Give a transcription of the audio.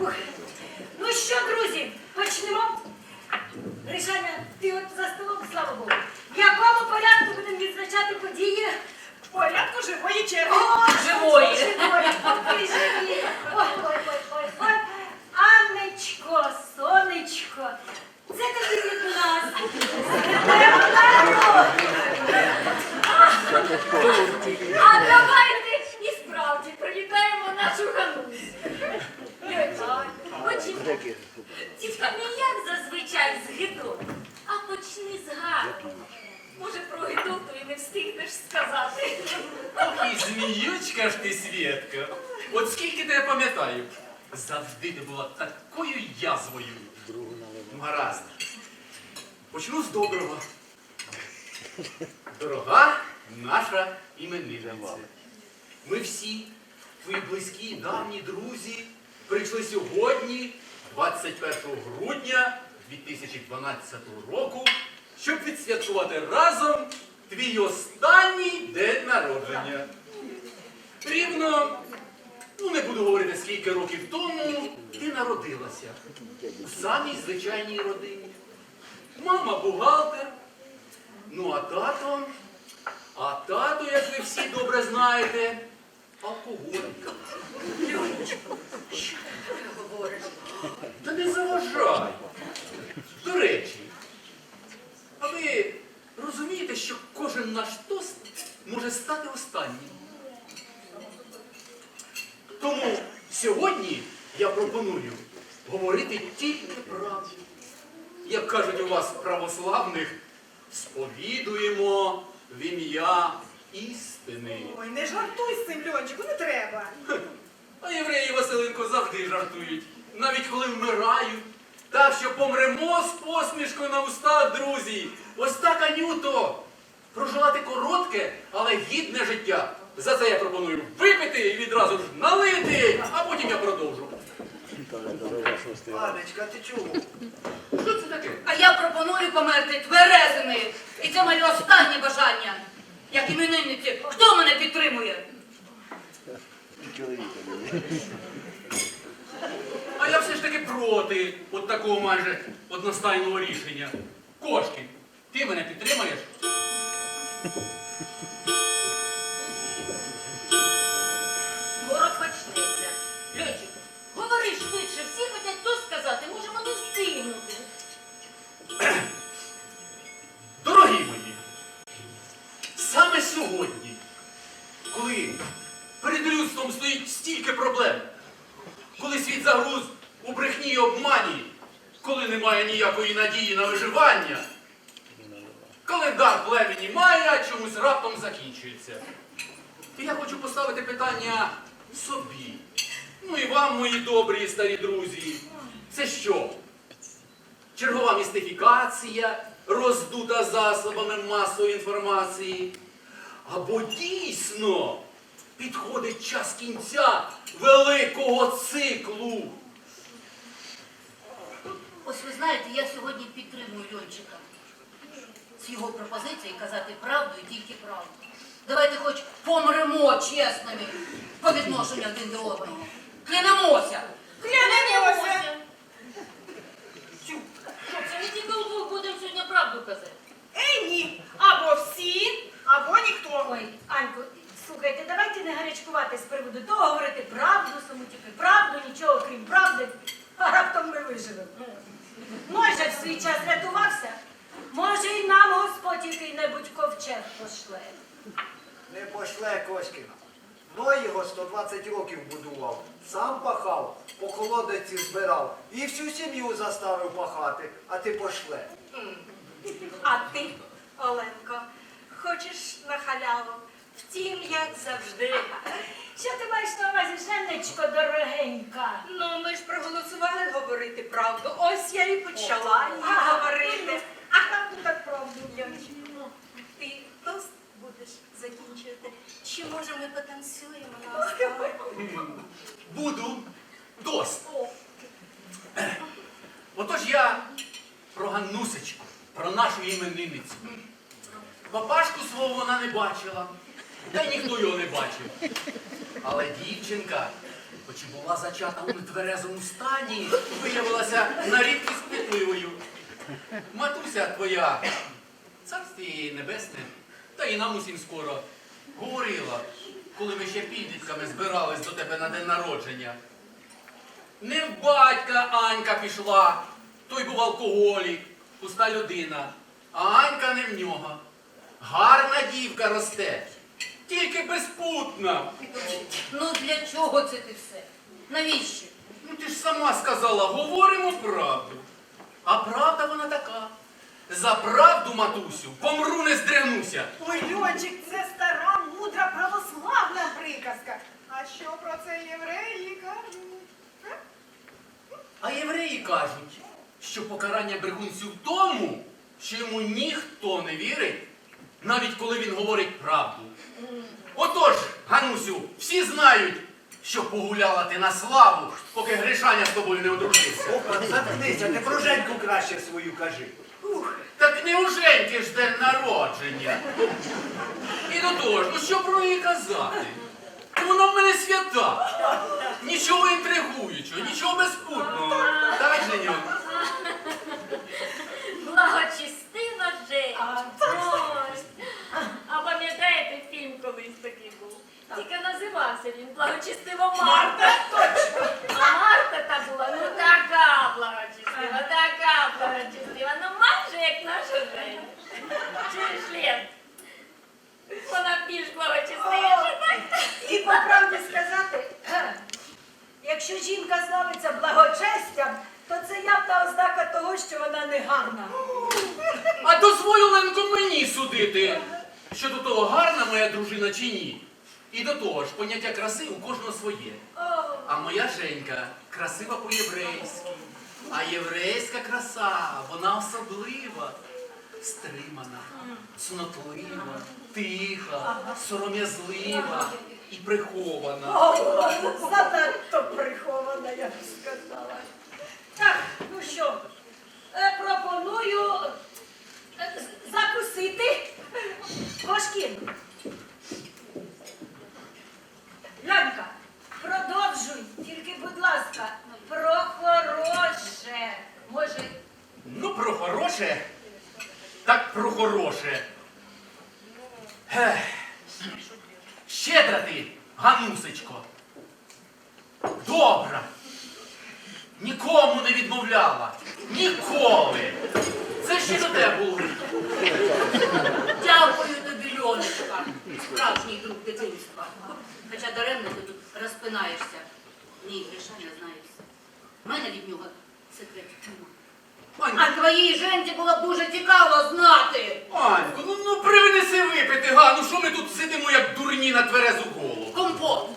Okay. деякі. Тільки не як зазвичай з гидот, а почни з гарного. Може, про гидоту тобі не встигнеш сказати. Ох, зміючка ж ти, Свєтка. От скільки ти я пам'ятаю, завжди ти була такою язвою. Ну, Гаразд. Почну з доброго. Дорога наша іменинниця. Ми всі, твої близькі, давні друзі, прийшли сьогодні. 21 грудня 2012 року, щоб відсвяткувати разом твій останній день народження. Рівно, ну не буду говорити скільки років тому, ти народилася у самій звичайній родині. Мама бухгалтер, ну а тато, а тато, як ви всі добре знаєте, алкоголік. Що ти говориш? Та не заважай. До речі, а ви розумієте, що кожен наш тост може стати останнім? Тому сьогодні я пропоную говорити тільки правду. Як кажуть у вас православних, сповідуємо в ім'я істини. Ой, не жартуй з цим, Льончику, не треба. А євреї Василенко завжди жартують, навіть коли вмирають. Так що помремо з посмішкою на устах, друзі. Ось так Анюто. Проживати коротке, але гідне життя. За це я пропоную випити і відразу ж налити, а потім я продовжу. Анечка, ти чого? Що це таке? А я пропоную померти тверезими. І це моє останнє бажання. Як хто мене підтримує? А я все ж таки проти от такого майже одностайного рішення. Кошки, ти мене підтримаєш? Перед стоїть стільки проблем, коли світ загруз у брехні й обмані, коли немає ніякої надії на виживання, календар племені має, чомусь раптом закінчується. І я хочу поставити питання собі. Ну і вам, мої добрі старі друзі. Це що? Чергова містифікація, роздута засобами масової інформації. Або дійсно підходить час кінця великого циклу. Ось ви знаєте, я сьогодні підтримую Льончика. З його пропозиції казати правду і тільки правду. Давайте хоч помремо чесними по відношенню один до одного. Клянемося! Клянемося! Що, це ми тільки удвох будемо сьогодні правду казати? Ей, ні. Або всі, або ніхто. Ой, Анько, слухайте, давайте не гарячкувати з приводу того, говорити правду, саму тільки правду, нічого крім правди, а раптом ми виживемо. Може, в свій час рятувався, може і нам Господь який-небудь ковчег пошле. Не пошле Коськіна. Ной його 120 років будував, сам пахав, по колодиці збирав і всю сім'ю заставив пахати, а ти пошле. А ти, Оленко, хочеш на халяву? Втім, як завжди. Що ти маєш на увазі, Женечко, дорогенька? Ну, ми ж проголосували говорити правду. Ось я і почала її говорити. А там так правду, Яночка. Ти тост будеш закінчувати? Чи може ми потанцюємо на останок? Буду дост. Отож я про Ганнусечку, про нашу іменинницю. Папашку свого вона не бачила, та ніхто його не бачив. Але дівчинка, хоч і була зачата у нетверезому стані, виявилася на рідкість кмітливою. Матуся твоя, царство її небесне, та і нам усім скоро говорила, коли ми ще підлітками збирались до тебе на день народження. Не в батька Анька пішла, той був алкоголік, пуста людина, а Анька не в нього. Гарна дівка росте, тільки безпутна. Ну для чого це ти все? Навіщо? Ну ти ж сама сказала, говоримо правду. А правда вона така. За правду, матусю, помру не здрянуся. Ой, Льончик, це стара мудра православна приказка. А що про це євреї кажуть? А євреї кажуть, що покарання брехунцю в тому, що йому ніхто не вірить, навіть коли він говорить правду. Отож, Ганусю, всі знають, що погуляла ти на славу, поки Гришаня з тобою не одружився. Опа, заткнися, ти про Женьку краще свою кажи. Так не у Женьки ж день народження. І до того ж, ну що про неї казати? Вона в мене свята. Нічого інтригуючого, нічого безпутного. Так, Женю? Благочестива Женя. Ой. А пам'ятаєте, фільм колись такий був? Тільки називався він Благочестива Марта. А Марта та була ну така благочестива, така благочестива. Ну майже як наша Женя. Чуєш, Лен? Вона більш благочестивіша, так? І по правді сказати, якщо жінка славиться благочестям, то це явна ознака того, що вона не гарна. А дозволь, Оленко, мені судити, що до того гарна моя дружина чи ні. І до того ж, поняття краси у кожного своє. А моя Женька красива по-єврейськи. А єврейська краса, вона особлива, стримана, цнотлива, тиха, сором'язлива і прихована. о, занадто прихована, я б сказала. Так, ну що, е, пропоную е, закусити Кошкін. добра. Нікому не відмовляла. Ніколи. Це ще до тебе було. Дякую тобі, Льонечка. Справжній друг дитинства. Хоча даремно ти тут розпинаєшся. Ні, Гриша не знаєшся. У мене від нього секрет. А твоїй жінці було б дуже цікаво знати. Анько, ну, ну привинеси випити, Гану, що ми тут сидимо, як дурні на тверезу голову? Компот.